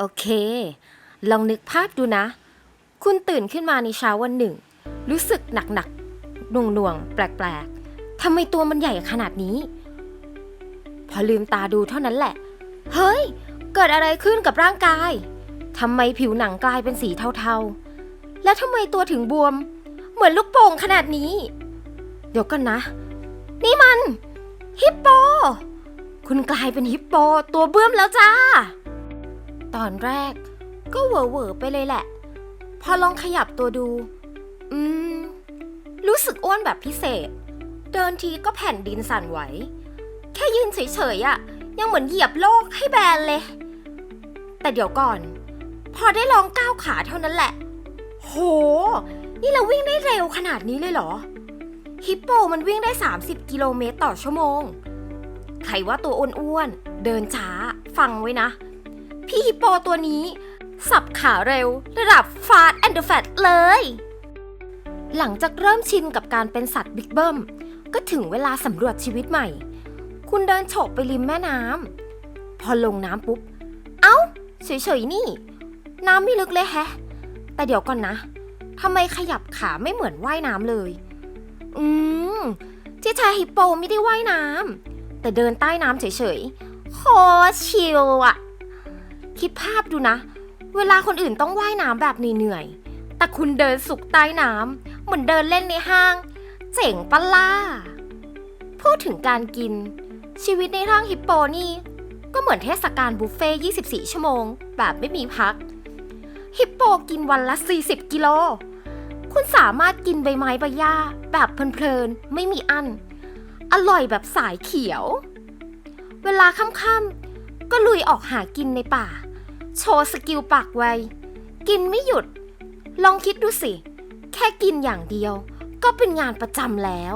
โอเค ลองนึกภาพดูนะ คุณตื่นขึ้นมาในเช้าวันหนึ่ง รู้สึกหนักๆหน่วงๆแปลกๆทำไมตัวมันใหญ่ขนาดนี้ พอลืมตาดูเท่านั้นแหละ เฮ้ย เกิดอะไรขึ้นกับร่างกายทำไมผิวหนังกลายเป็นสีเทาๆ แล้วทำไมตัวถึงบวม เหมือนลูกโป่งขนาดนี้ เดี๋ยวกันนะ นี่มัน ฮิปโป คุณกลายเป็นฮิปโป ตัวเบื้อมแล้วจ้า ตอนแรก ก็เหวอเวอไปเลยแหละ พอลองขยับตัวดู อืม รู้สึกอ้วนแบบพิเศษ เดินทีก็แผ่นดินสั่นไหว แค่ยืนเฉยๆอะ่ะ ยังเหมือนเหยียบโลกให้แบนเลย แต่เดี๋ยวก่อน พอได้ลองก้าวขาเท่านั้นแหละ โห นี่เราวิ่งได้เร็วขนาดนี้เลยเหรอ ฮิปโปมันวิ่งได้ 30 กิโลเมตรต่อชั่วโมง ใครว่าตัวอ้วนๆเดินช้า ฟังไว้นะ พี่ฮิปโปตัวนี้ สับขาเร็ว ระดับฟา t แอนด์แฟตเลย หลังจากเริ่มชินกับการเป็นสัตว์บิ๊กเบิ้ม ก็ถึงเวลาสำรวจชีวิตใหม่ คุณเดินโฉบไปริมแม่น้ำพอลงน้ำปุ๊บ เอ้า เฉยๆนี่ น้ำไม่ลึกเลยแฮะ แต่เดี๋ยวก่อนนะทำไมขยับขาไม่เหมือนว่ายน้ำเลย อืมที่แท้ฮิปโปไม่ได้ว่ายน้ำแต่เดินใต้น้ำเฉยๆโคชิลอะ คิดภาพดูนะ เวลาคนอื่นต้องว่ายน้ำแบบเหนื่อยๆแต่คุณเดินสุกใต้น้ำเหมือนเดินเล่นในห้าง เจ๋งปะล่ะพูดถึงการกิน ชีวิตในร่างฮิปโปนี่ก็เหมือนเทศกาลบุฟเฟ่24 ชั่วโมง แบบไม่มีพัก ฮิปโปกินวันละ 40 กิโล คุณสามารถกินใบไม้ใบหญ้า แบบเพลินๆ ไม่มีอัน อร่อยแบบสายเขียว เวลาค่ำๆก็ลุยออกหากินในป่า โชว์สกิลปากไว กินไม่หยุด ลองคิดดูสิ แค่กินอย่างเดียว ก็เป็นงานประจำแล้ว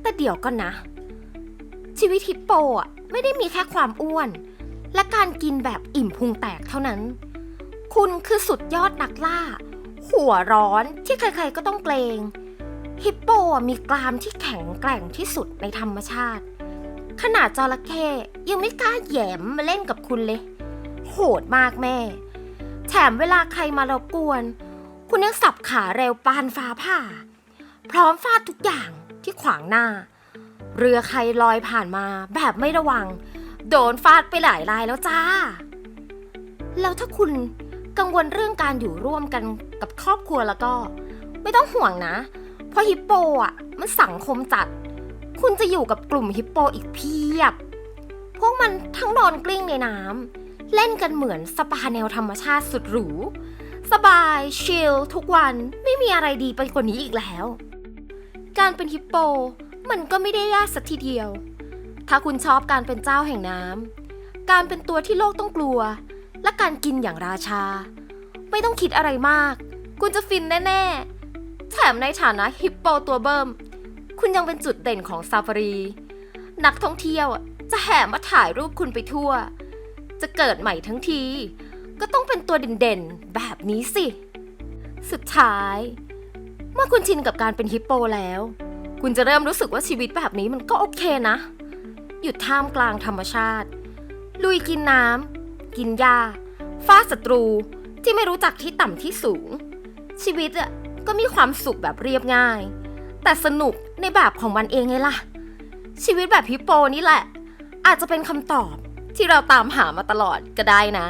แต่เดี๋ยวก่อนะ ชีวิตฮิปโปอะไม่ได้มีแค่ความอ้วน และการกินแบบอิ่มพุงแตกเท่านั้น คุณคือสุดยอดนักล่า หัวร้อนที่ใครๆก็ต้องเกรงฮิปโปมีกรามที่แข็งแกร่งที่สุดในธรรมชาติ ขนาดจระเข้ยังไม่กล้าแหยมมาเล่นกับคุณเลย โหดมากแม่ แถมเวลาใครมารบกวน คุณยังสับขาเร็วปานฟ้าผ่า พร้อมฟาดทุกอย่างที่ขวางหน้า เรือใครลอยผ่านมาแบบไม่ระวัง โดนฟาดไปหลายรายแล้วจ้า แล้วถ้าคุณกังวลเรื่องการอยู่ร่วมกันกับครอบครัวแล้วก็ ไม่ต้องห่วงนะ เพราะฮิปโปอะมันสังคมจัด คุณจะอยู่กับกลุ่มฮิปโปอีกเพียบ พวกมันทั้งนอนกลิ้งในน้ำ เล่นกันเหมือนสปาแนวธรรมชาติสุดหรู สบาย ชิล ทุกวันไม่มีอะไรดีไปกว่านี้อีกแล้ว การเป็นฮิปโป มันก็ไม่ได้ยากสักทีเดียว ถ้าคุณชอบการเป็นเจ้าแห่งน้ำการเป็นตัวที่โลกต้องกลัว และการกินอย่างราชา ไม่ต้องคิดอะไรมาก คุณจะฟินแน่ ๆ แถมในฐานะฮิปโปตัวเบิ่มคุณยังเป็นจุดเด่นของซาฟารี นักท่องเที่ยวจะแห่มาถ่ายรูปคุณไปทั่ว จะเกิดใหม่ทั้งที ก็ต้องเป็นตัวเด่นๆ แบบนี้สิ สุดท้าย เมื่อคุณชินกับการเป็นฮิปโปแล้ว คุณจะเริ่มรู้สึกว่าชีวิตแบบนี้มันก็โอเคนะอยู่ท่ามกลางธรรมชาติ ลุยกินน้ำกินหญ้าฟาดศัตรูที่ไม่รู้จักที่ต่ำที่สูง ชีวิตอะก็มีความสุขแบบเรียบง่าย แต่สนุกในแบบของมันเองไงล่ะ ชีวิตแบบฮิปโปนี่แหละ อาจจะเป็นคำตอบ ที่เราตามหามาตลอดก็ได้นะ